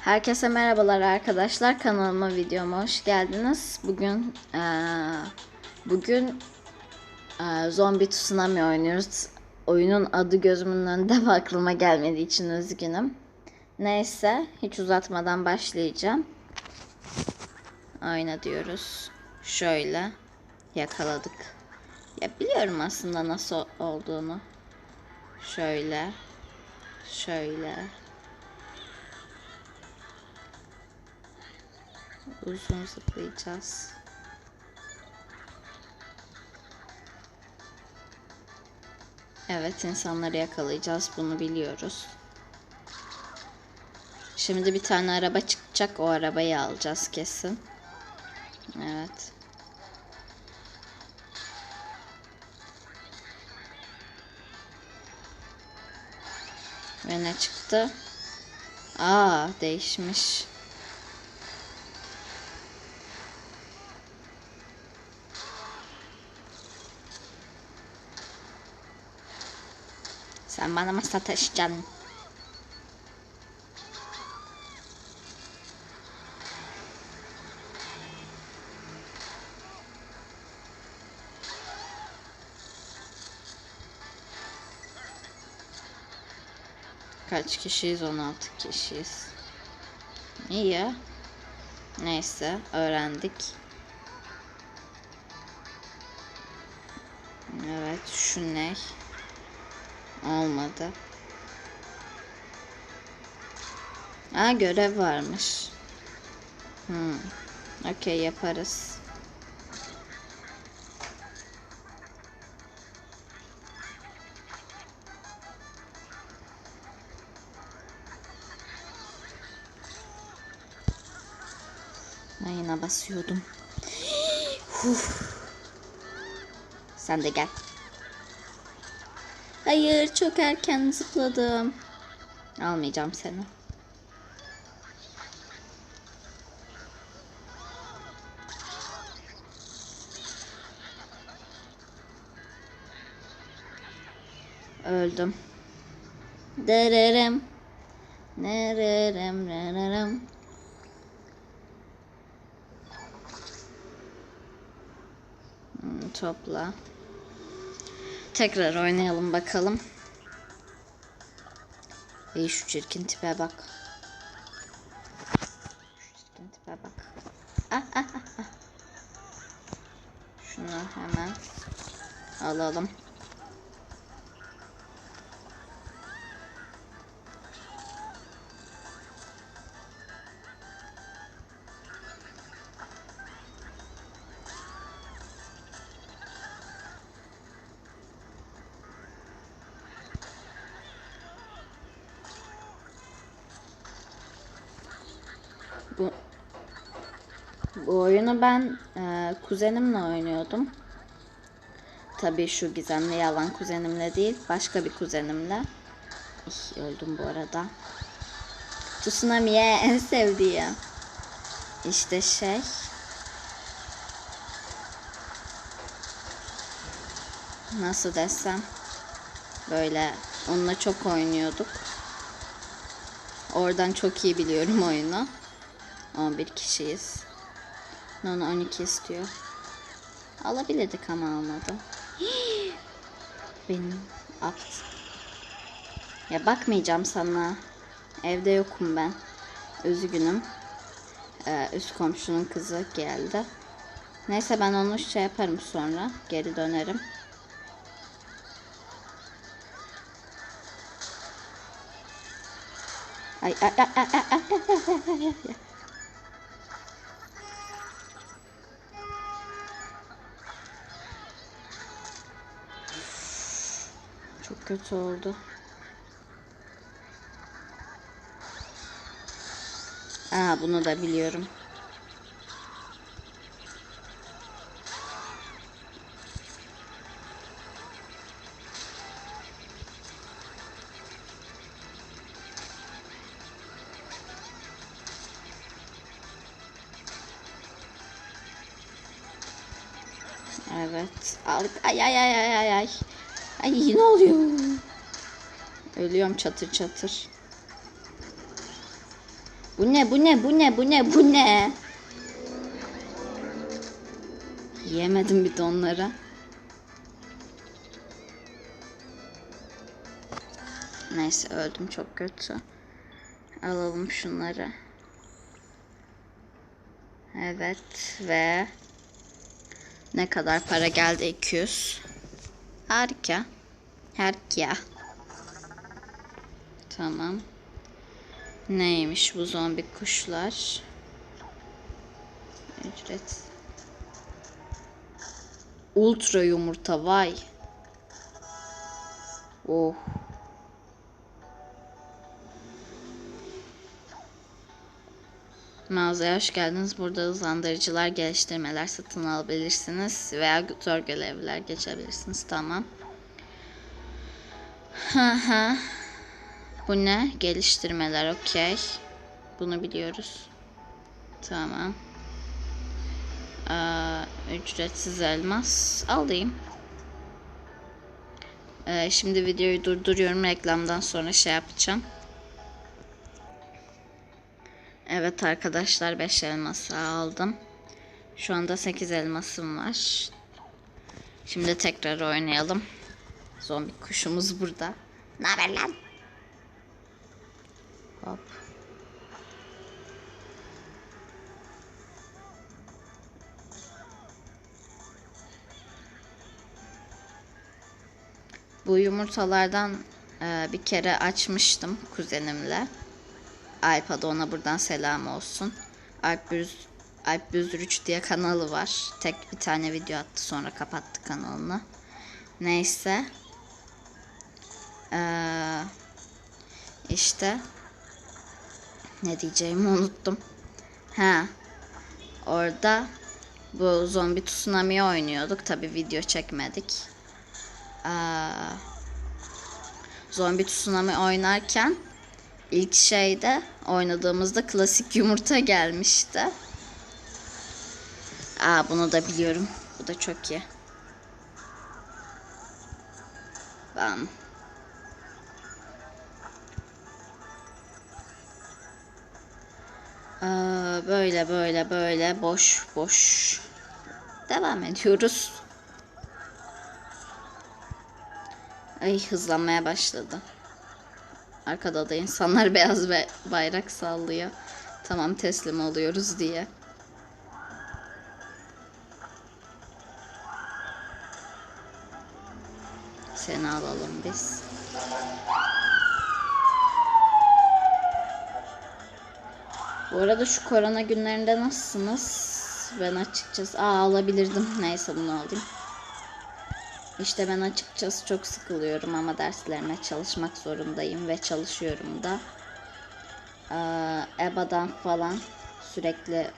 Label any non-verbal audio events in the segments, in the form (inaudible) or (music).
Herkese merhabalar arkadaşlar. Kanalıma videoma hoş geldiniz. Bugün eee, bugün eee, Zombi Tsunami oynuyoruz. Oyunun adı gözümün önünde ve (laughs) aklıma gelmediği için üzgünüm. Neyse, hiç uzatmadan başlayacağım. Oyna diyoruz. Şöyle yakaladık. Ya biliyorum aslında nasıl olduğunu. Şöyle. Şöyle. Uzun zıplayacağız. Evet insanları yakalayacağız bunu biliyoruz. Şimdi bir tane araba çıkacak o arabayı alacağız kesin. Evet. Ve ne çıktı? Aa değişmiş. Sen bana mı sataşacaksın? Kaç kişiyiz? 16 kişiyiz. İyi ya. Neyse öğrendik. Evet şu ne? Olmadı. Aa görev varmış. Hmm. Okey yaparız. Yine basıyordum. (gasps) Sen de gel. Hayır çok erken zıpladım. Almayacağım seni. Öldüm. Dererem. Nererem nererem. Hmm, topla. Tekrar oynayalım bakalım. İyi şu çirkin tipe bak. Şu çirkin tipe bak. Ah, ah, ah, ah. Şunu hemen alalım. Bu bu oyunu ben e, kuzenimle oynuyordum. Tabii şu gizemli yalan kuzenimle değil, başka bir kuzenimle. İh, öldüm bu arada. Tsunami'ye (laughs) en sevdiğim. İşte şey. Nasıl desem. Böyle onunla çok oynuyorduk. Oradan çok iyi biliyorum oyunu. 11 kişiyiz. Nona 12 istiyor. Alabilirdik ama almadı. (gasps) Benim apt. Ya bakmayacağım sana. Evde yokum ben. Üzgünüm. Ee, üst komşunun kızı geldi. Neyse ben onu şey yaparım sonra. Geri dönerim. Ay ay ay ay ay ay ay ay ay ay kötü oldu. Aa bunu da biliyorum. Evet. Aldık. Ay ay ay ay ay ay. Ay ne oluyor? Ölüyorum çatır çatır. Bu ne bu ne bu ne bu ne bu ne? Yemedim bir de onları. Neyse öldüm çok kötü. Alalım şunları. Evet ve ne kadar para geldi? 200. Harika. Harika. Tamam. Neymiş bu zombi kuşlar? Ücret. Ultra yumurta vay. Oh. Mağazaya hoş geldiniz. Burada hızlandırıcılar, geliştirmeler satın alabilirsiniz veya zor görevler geçebilirsiniz. Tamam. Hı hı. Bu ne? Geliştirmeler. Okey. Bunu biliyoruz. Tamam. Aa, ücretsiz elmas. Alayım. Ee, şimdi videoyu durduruyorum. Reklamdan sonra şey yapacağım. Evet arkadaşlar 5 elması aldım. Şu anda 8 elmasım var. Şimdi tekrar oynayalım. Zombi kuşumuz burada. Ne haber lan? Hop. Bu yumurtalardan e, bir kere açmıştım kuzenimle. Alp'a da ona buradan selam olsun. Alp, Büz, Alp Büzdürüç diye kanalı var. Tek bir tane video attı sonra kapattı kanalını. Neyse. Ee, işte ne diyeceğimi unuttum. Ha. Orada bu zombi tsunami oynuyorduk. Tabi video çekmedik. Ee, zombi tsunami oynarken ilk şeyde oynadığımızda klasik yumurta gelmişti. Aa bunu da biliyorum. Bu da çok iyi. Bam. Aa, böyle böyle böyle boş boş devam ediyoruz. Ay hızlanmaya başladı. Arkada da insanlar (laughs) beyaz ve bayrak sallıyor. Tamam teslim oluyoruz diye. Seni alalım biz. Bu arada şu korona günlerinde nasılsınız? Ben açıkçası aa alabilirdim. Neyse bunu alayım. İşte ben açıkçası çok sıkılıyorum ama derslerime çalışmak zorundayım ve çalışıyorum da. Ee, EBA'dan falan sürekli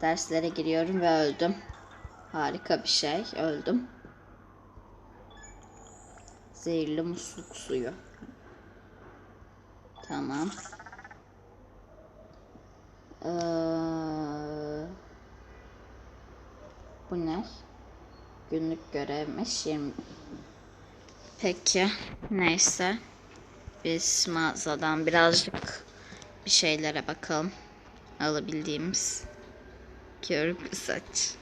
derslere giriyorum ve öldüm. Harika bir şey. Öldüm. Zehirli musluk suyu. Tamam. Ee, bu ne? Günlük görevmiş 20. Peki. Neyse. Biz mağazadan birazcık bir şeylere bakalım. Alabildiğimiz. Körüklü saç.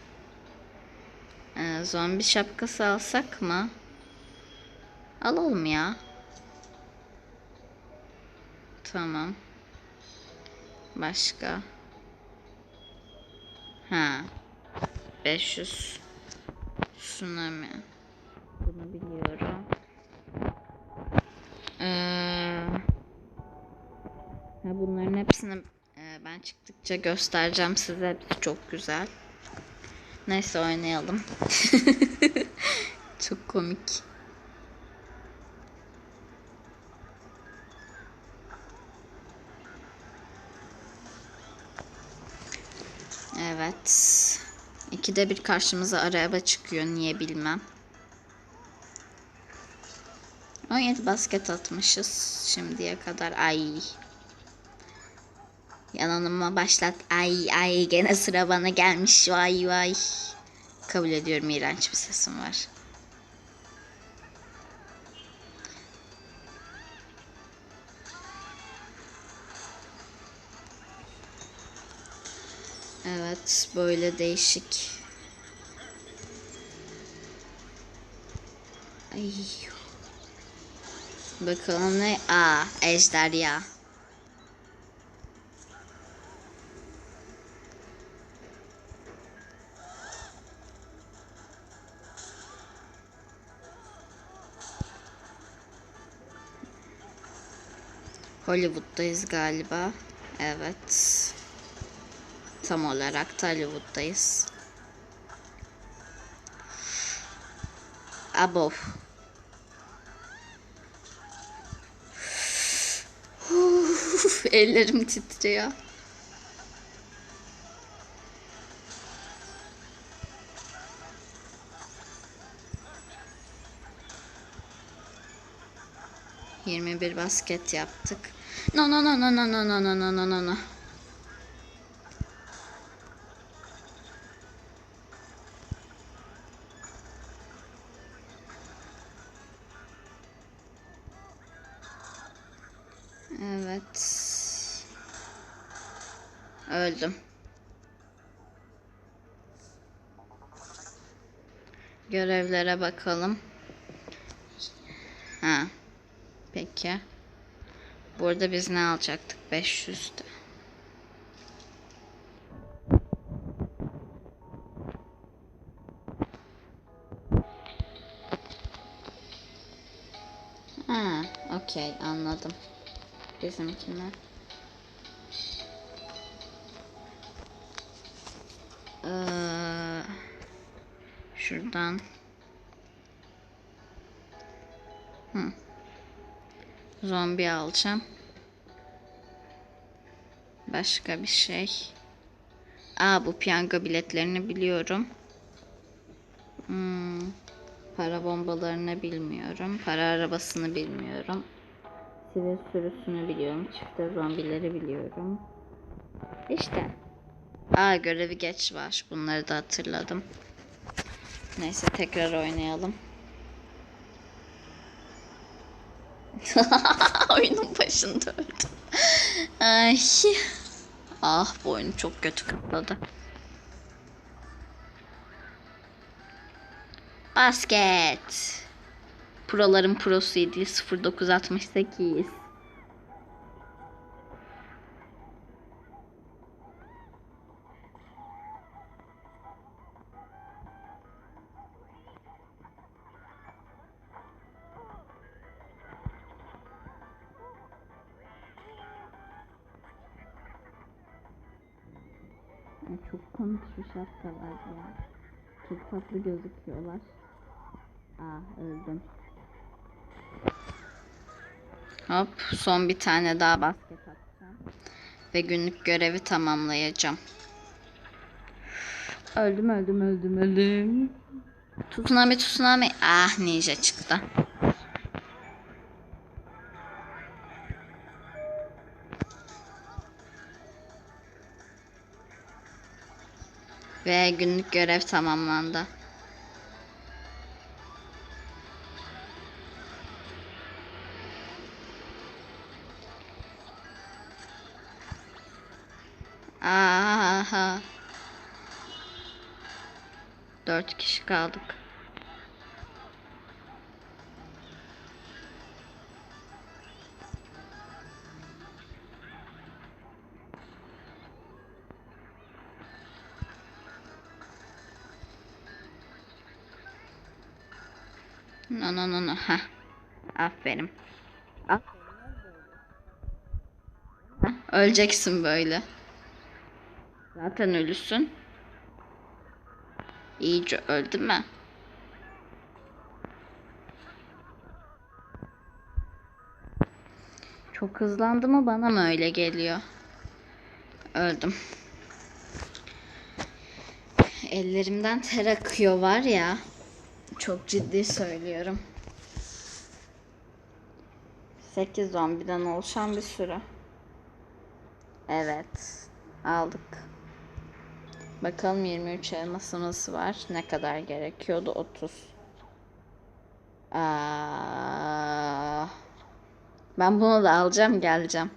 Ee, zombi şapkası alsak mı? Alalım ya. Tamam. Başka. Ha. 500 tsunami. Bunu biliyorum. Ee, ha bunların hepsini e, ben çıktıkça göstereceğim size. Hepsi çok güzel. Neyse oynayalım. (laughs) çok komik. Evet. İkide bir karşımıza araba çıkıyor. Niye bilmem. 17 basket atmışız şimdiye kadar. Ay. Yananıma başlat. Ay ay gene sıra bana gelmiş. Vay vay. Kabul ediyorum iğrenç bir sesim var. Evet, böyle değişik. Ay. Bakalım ne? Aa, ejderha. Hollywood'dayız galiba. Evet. Tam olarak da Hollywood'dayız. Above. Uf, (laughs) Ellerim titriyor. Yirmi bir basket yaptık. No no no no no no no no no no no Öldüm. Görevlere bakalım. Ha. Peki. Burada biz ne alacaktık? 500'tü. Ha, okey anladım. Bizimkiler. Ee, şuradan. Hı. Zombi alacağım. Başka bir şey. Aa bu piyango biletlerini biliyorum. Hmm, para bombalarını bilmiyorum. Para arabasını bilmiyorum. Sivil sürüsünü biliyorum. Çifte zombileri biliyorum. İşte. Aa görevi geç var. Bunları da hatırladım. Neyse tekrar oynayalım. (laughs) Oyunun başında öldüm. Ay. Ah bu oyun çok kötü kapladı. Basket. Proların prosuydu. 0968. şapkalar ya. Çok tatlı gözüküyorlar. Aa öldüm. Hop son bir tane daha basket atacağım. Ve günlük görevi tamamlayacağım. Öldüm öldüm öldüm öldüm. Tsunami tsunami. Ah ninja çıktı. Ve günlük görev tamamlandı. Aha. Dört kişi kaldık. No no no no. Heh. Aferin. Heh, Öleceksin böyle. Zaten ölüsün. İyice öldü mü? Çok hızlandı mı bana mı öyle geliyor? Öldüm. Ellerimden ter akıyor var ya. Çok ciddi söylüyorum. 8 zombiden oluşan bir sürü. Evet. Aldık. Bakalım 23 elmasımız var. Ne kadar gerekiyordu? 30. Aa, ben bunu da alacağım geleceğim.